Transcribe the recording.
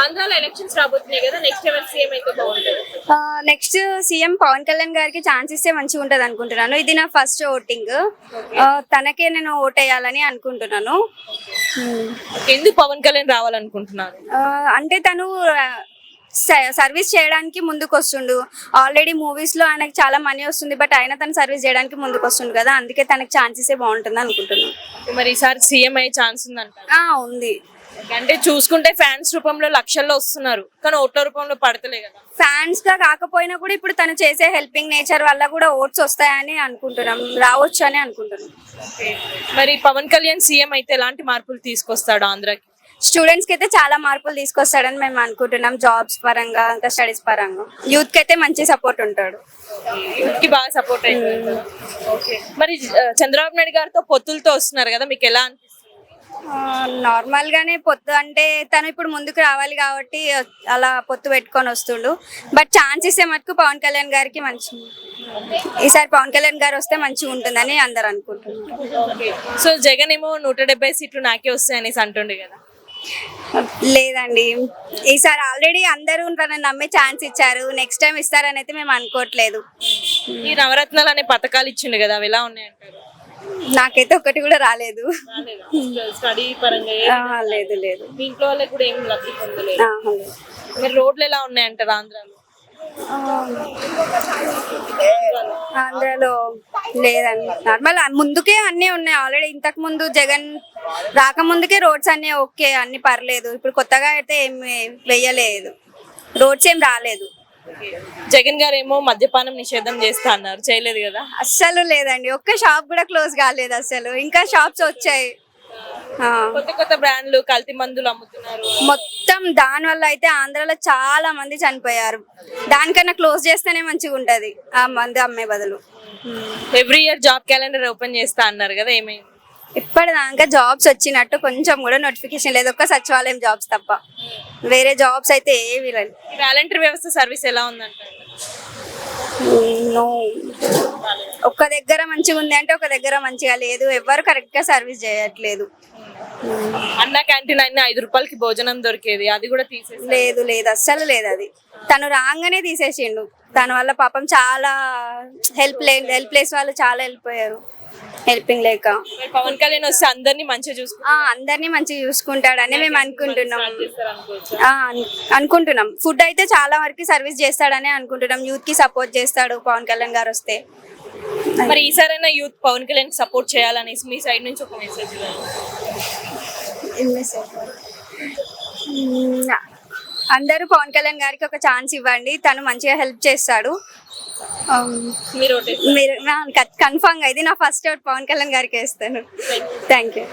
ఆంధ్రాలో ఎలక్షన్స్ రాబోతున్నాయి కదా నెక్స్ట్ ఎవరు సీఎం అయితే బాగుంటుంది నెక్స్ట్ సీఎం పవన్ కళ్యాణ్ గారికి ఛాన్స్ ఇస్తే మంచిగా ఉంటుంది అనుకుంటున్నాను. ఇది నా ఫస్ట్ ఓటింగ్ తనకే నేను ఓటేయాలని అనుకుంటున్నాను. Hmm. ఎందుకు పవన్ కళ్యాణ్ రావాలనుకుంటున్నారు? ఆ, అంటే తను సర్వీస్ చేయడానికి ముందుకు వస్తుండు ఆల్రెడీ మూవీస్లో ఆయనకి చాలా మనీ వస్తుంది బట్ ఆయన తను సర్వీస్ చేయడానికి ముందుకు వస్తుండు కదా అందుకే తనకి ఛాన్స్ ఇస్తే బాగుంటుంది అనుకుంటున్నాను. మరి ఈసారి సీఎం అయ్యే ఛాన్స్ ఉందంటారు? ఆ, ఉంది. అంటే చూసుకుంటే ఫ్యాన్స్ రూపంలో లక్షల్లో వస్తున్నారు కానీ ఓట్ల రూపంలో పడతలే కదా. ఫ్యాన్స్గా కాకపోయినా కూడా ఇప్పుడు తను చేసే హెల్పింగ్ నేచర్ వల్ల కూడా ఓట్స్ వస్తాయని అనుకుంటున్నాం రావచ్చు అని అనుకుంటున్నాం మరి పవన్ కళ్యాణ్ సీఎం అయితే ఎలాంటి మార్పులు తీసుకొస్తాడు ఆంధ్రాకి? స్టూడెంట్స్కి అయితే చాలా మార్పులు తీసుకొస్తాడని మేము అనుకుంటున్నాం జాబ్స్ పరంగా ఇంకా స్టడీస్ పరంగా. యూత్కి అయితే మంచి సపోర్ట్ ఉంటాడు. యూత్కి బాగా సపోర్ట్ ఓకే మరి చంద్రబాబు నాయుడు గారితో పొత్తులతో వస్తున్నారు కదా మీకు ఎలా నార్మల్ గానే పొత్తు అంటే తను ఇప్పుడు ముందుకు రావాలి కాబట్టి అలా పొత్తు పెట్టుకొని వస్తుండు. బట్ ఛాన్స్ ఇస్తే మటుకు పవన్ కళ్యాణ్ గారికి మంచి ఈసారి పవన్ కళ్యాణ్ గారు వస్తే మంచిగా ఉంటుందని అందరు అనుకుంటున్నారు. సో జగన్ ఏమో నూట డెబ్బై సీట్లు నాకే వస్తాయి అనేసి అంటుండే కదా. లేదండి. ఈసారి ఆల్రెడీ అందరూ తనని నమ్మే ఛాన్స్ ఇచ్చారు. నెక్స్ట్ టైం ఇస్తారని అయితే మేము అనుకోవట్లేదు. ఈ నవరత్నాలు అనే పథకాలు ఇచ్చిండు కదా అవి ఎలా ఉన్నాయంటారు? నాకైతే ఒకటి కూడా రాలేదు. స్టడీ పరంగా లేదు లేదు మీ ఇంట్లో వాళ్ళకి కూడా ఏం లబ్ధి పొందలేదు. ఆహా. మరి రోడ్లు ఎలా ఉన్నాయంటారు ఆంధ్రాలో? ఆంధ్రాలో లేదండి. నార్మల్ ముందుకే అన్నీ ఉన్నాయి. ఆల్రెడీ ఇంతకు ముందు జగన్ రాకముందుకే రోడ్స్ అన్నీ ఓకే అన్ని పర్లేదు. ఇప్పుడు కొత్తగా అయితే ఏం వెయ్యలేదు రోడ్స్ ఏం రాలేదు. జగన్ గారు ఏమో మద్యపానం నిషేధం చేస్తా అన్నారు. చేయలేదు కదా? అస్సలు లేదండి. ఒక్క షాప్ కూడా క్లోజ్ కాలేదు అసలు ఇంకా షాప్స్ వచ్చాయి. కొత్త కొత్త బ్రాండ్లు కల్తీ మందులు అమ్ముతున్నారు. మొత్తం దాని వల్ల అయితే ఆంధ్రాలో చాలా మంది చనిపోయారు. దానికన్నా క్లోజ్ చేస్తేనే మంచిగా ఉంటది. ఆ మంది అమ్మే బదులు. Every year job calendar open చేస్తా అన్నారు కదా ఏమైంది ఇప్పటిదాకా జాబ్స్ వచ్చినట్టు కొంచెం కూడా నోటిఫికేషన్ లేదు. ఒక్క సచివాలయం జాబ్స్ తప్ప. వేరే జాబ్స్ అయితే ఏవి లేదు వాలంటీర్ వ్యవస్థ సర్వీస్ ఎలా ఉందంటారు? ఒక్క దగ్గర మంచిగా ఉంది అంటే ఒక దగ్గర మంచిగా లేదు. ఎవరు కరెక్ట్గా సర్వీస్ చేయట్లేదు. అన్న క్యాంటీన్ అన్ని ఐదు రూపాయలకి భోజనం దొరికేది. అది కూడా తీసేసి లేదు లేదు. అస్సలు లేదు అది. తను రాగానే తీసేసిండు. దాని వల్ల పాపం చాలా హెల్ప్ హెల్ప్లెస్ వాళ్ళు చాలా వెళ్ళిపోయారు హెల్పింగ్ లేక. పవన్ కళ్యాణ్ వస్తే అందరినీ మంచిగా చూసుకుంటారు ఆ అందరినీ మంచిగా చూసుకుంటాడని మేము అనుకుంటున్నాం. అనుకోవచ్చు? ఆ, అన్- అనుకుంటున్నాం. ఫుడ్ అయితే చాలా వరకు సర్వీస్ చేస్తాడని అనుకుంటున్నాం. యూత్కి సపోర్ట్ చేస్తాడు పవన్ కళ్యాణ్ గారు వస్తే. మరి ఈసారైనా యూత్ పవన్ కళ్యాణ్ సపోర్ట్ చేయాలనేసి మీ సైడ్ నుంచి ఒక మెసేజ్ మ్మ్. అందరూ పవన్ కళ్యాణ్ గారికి ఒక ఛాన్స్ ఇవ్వండి. తను మంచిగా హెల్ప్ చేస్తాడు. Um, మీరు గా ఇది నా ఫస్ట్ అవుట్ పవన్ కళ్యాణ్ గారికి వేస్తాను. Thank you